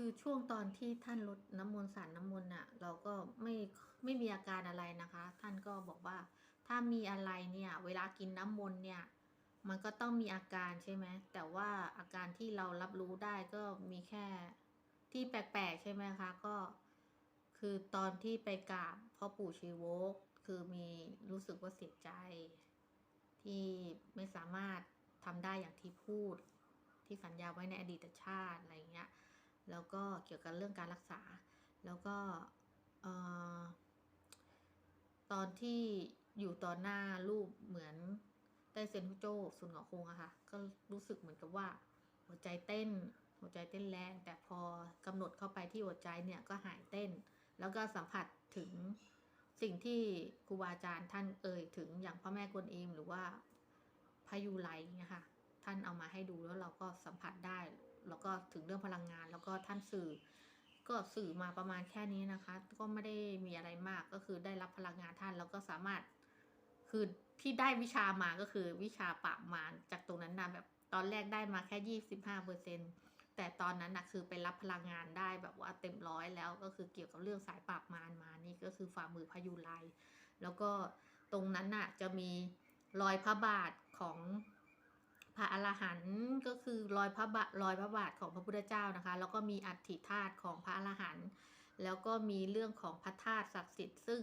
คือช่วงตอนที่ท่านลดน้ำมนต์สารน้ำมนต์น่ะ เราก็ไม่ไม่มีอาการอะไรนะคะ ท่านก็บอกว่า ถ้ามีอะไรเนี่ย เวลากินน้ำมนต์เนี่ย มันก็ต้องมีอาการใช่ไหมแต่ว่าอาการที่เรารับรู้ได้ก็มีแค่ที่แปลกๆใช่ไหมคะก็ คือตอนที่ไปกราบพ่อปู่ชีวก คือมีรู้สึกว่าเสียใจ ที่ไม่สามารถทำได้อย่างที่พูด ที่สัญญาไว้ในอดีตชาติอะไรเงี้ย แล้วก็เกี่ยวกับเรื่องการรักษา แล้วก็อตอนที่อยู่ต่อหน้ารูปเหมือนได้เซนฮุโจซุนหงอคงอะค่ะ ก็รู้สึกเหมือนกับว่า หัวใจเต้น หัวใจเต้นแรง แต่พอกำหนดเข้าไปที่หัวใจเนี่ยก็หายเต้น แล้วก็สัมผัสถึงสิ่งที่ครูบาอาจารย์ท่านเอ่ยถึงอย่างพระแม่กวนอิมหรือว่าพระยูไลเนี่ยค่ะ ท่านเอามาให้ดูแล้วเราก็สัมผัสได้ แล้วก็ถึงเรื่องพลังงาน แล้วก็ท่านสื่อ ก็สื่อมาประมาณแค่นี้นะคะ ก็ไม่ได้มีอะไรมากก็คือได้รับพลังงานท่านแล้วก็สามารถ คือที่ได้วิชามาก็คือวิชาปราบมารจากตรงนั้นนะแบบตอนแรกได้มาแค่ยี่สิบห้าเปอร์เซ็นแต่ตอนนั้นนะคือไปรับพลังงานได้แบบว่าเต็มร้อยแล้วก็คือเกี่ยวกับเรื่องสายปราบมารมานี่ก็คือฝ่ามือพยุไลแล้วก็ตรงนั้นน่ะจะมีรอยพระบาทของ พระอรหันต์ก็คือรอยพระบาทรอยพระบาทของพระพุทธเจ้านะคะ แล้วก็มีอัฐิธาตุของพระอรหันต์แล้วก็มีเรื่องของพระธาตุศักดิ์สิทธิ์ซึ่ง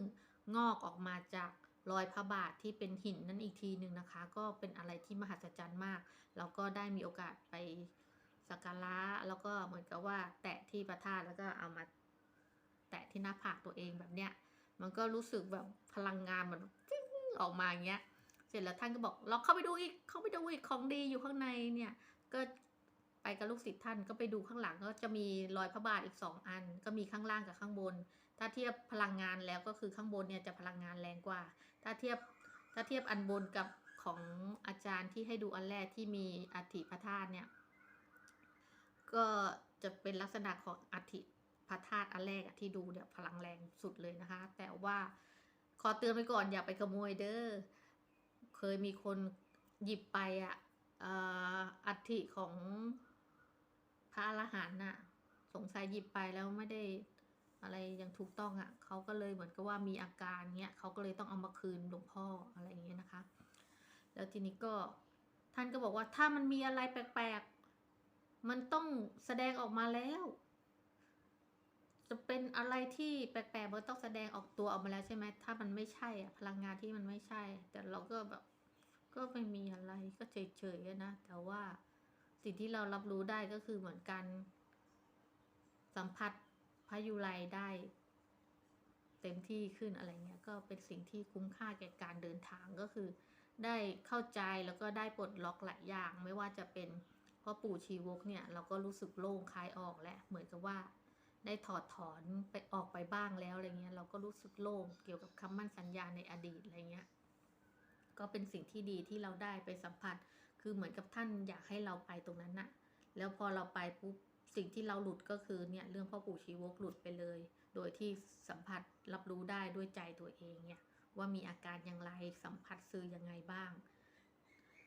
งอกออกมาจากรอยพระบาทที่เป็นหินนั่นอีกทีหนึ่งนะคะ ก็เป็นอะไรที่มหัศจรรย์มาก แล้วก็ได้มีโอกาสไปสักการะแล้วก็เหมือนกับว่า แตะที่พระธาตุแล้วก็เอามา แตะที่หน้าผากตัวเองแบบเนี้ย มันก็รู้สึกแบบพลังงานมันออกมาอย่างเงี้ย ร็จแล้วท่านก็บอกเราเข้าไปดูอีกเข้าไปดูอีกของดีอยู่ข้างในเนี่ย ก็ไปกับลูกศิษย์ท่านก็ไปดูข้างหลังก็จะมีรอยพระบาทอีกสองอัน ก็มีข้างล่างกับข้างบน ถ้าเทียบพลังงานแล้วก็คือข้างบนเนี่ยจะพลังงานแรงกว่า ถ้าเทียบถ้าเทียบอันบนกับของอาจารย์ที่ให้ดูอันแรกที่มีอัฐิพระธาตุเนี่ยก็จะเป็นลักษณะของอัฐิพระธาตุอันแรกที่ดูเนี่ยพลังแรงสุดเลยนะคะ แต่ว่าขอเตือนไปก่อนอย่าไปขโมยเด้อ เคยมีคนหยิบไปอะเอ่ออัฐิของพระอรหันต์น่ะ สงสัยหยิบไปแล้วไม่ได้อะไรอย่างถูกต้องอะ่ะเขาก็เลยเหมือนกับว่ามีอาการเนี้ยเขาก็เลยต้องเอามาคืนหลวงพ่ออะไรอย่างเงี้ยนะคะ แล้วทีนี้ก็ท่านก็บอกว่าถ้ามันมีอะไรแปลกๆมันต้องแสดงออกมาแล้ว จะเป็นอะไรที่แปลกๆมันต้องแสดงออกตัวออกมาแล้วใช่ไหมถ้ามันไม่ใช่อะพลังงานที่มันไม่ใช่ แต่เราก็แบบก็ไม่มีอะไรก็เฉยๆนะแต่ว่าสิ่งที่เรารับรู้ได้ก็คือเหมือนกัน สัมผัสพระยุไรได้ เต็มที่ขึ้นอะไรเงี้ยก็เป็นสิ่งที่คุ้มค่าแก่การเดินทางก็คือ ได้เข้าใจแล้วก็ได้ปลดล็อกหลายอย่าง ไม่ว่าจะเป็นพ่อปู่ชีวกเนี่ย เราก็รู้สึกโล่งคลายออกและเหมือนกับว่า ได้ถอดถอนไปออกไปบ้างแล้วอะไรเงี้ยเราก็รู้สึกโล่งเกี่ยวกับคำมั่นสัญญาในอดีตอะไรเงี้ยก็เป็นสิ่งที่ดีที่เราได้ไปสัมผัส คือเหมือนกับท่านอยากให้เราไปตรงนั้นน่ะ แล้วพอเราไปปุ๊บสิ่งที่เราหลุดก็คือเนี่ยเรื่องพ่อปู่ชีวกหลุดไปเลย โดยที่สัมผัสรับรู้ได้ด้วยใจตัวเองเนี่ยว่ามีอาการอย่างไรสัมผัสสื่อยังไงบ้าง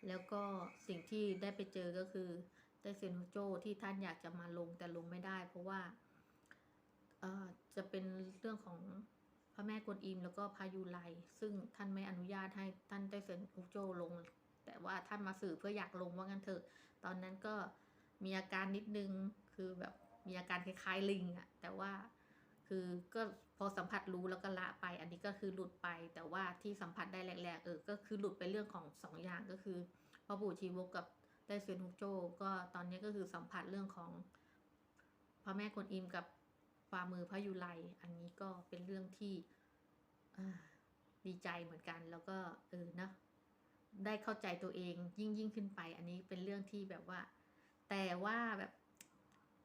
แล้วก็สิ่งที่ได้ไปเจอก็คือได้เซนโฮโจที่ท่านอยากจะมาลงแต่ลงไม่ได้ เพราะว่า จะเป็นเรื่องของพระแม่กวนอิมแล้วก็พายุไลซึ่งท่านไม่อนุญาตให้ท่านได้เซนโฮโจลง แต่ว่าท่านมาสื่อเพื่ออยากลงว่างั้นเถอะ ตอนนั้นก็มีอาการนิดนึงคือแบบมีอาการคล้ายๆลิงอะแต่ว่าคือก็พอสัมผัสรู้แล้วก็ละไป อันนี้ก็คือหลุดไป แต่ว่าที่สัมผัสได้แรกๆเออก็คือหลุดไปเรื่องของสองอย่างก็คือพ่อปู่ชีวกกับไต้เซียนฮุกโจ ก็ตอนนี้ก็คือสัมผัสเรื่องของพระแม่กวนอิมกับ ฝ่ามือพระยุไลอันนี้ก็เป็นเรื่องที่ดีใจเหมือนกัน แล้วก็เออเนะได้เข้าใจตัวเองยิ่งยิ่งขึ้นไป อันนี้เป็นเรื่องที่แบบว่า แต่ว่าแบบ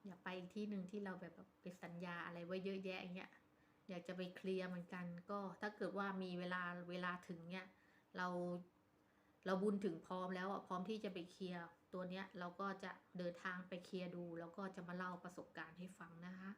อย่าไปอีกที่หนึ่งที่เราแบบแบบไปสัญญาอะไรไว้เยอะแยะอย่างเงี้ยอยากจะไปเคลียร์เหมือนกัน ก็ถ้าเกิดว่ามีเวลาเวลาถึงเนี้ยเราเราบุญถึงพร้อมแล้วอะพร้อมที่จะไปเคลียร์ตัวเนี้ย เราก็จะเดินทางไปเคลียร์ดู แล้วก็จะมาเล่าประสบการณ์ให้ฟังนะคะ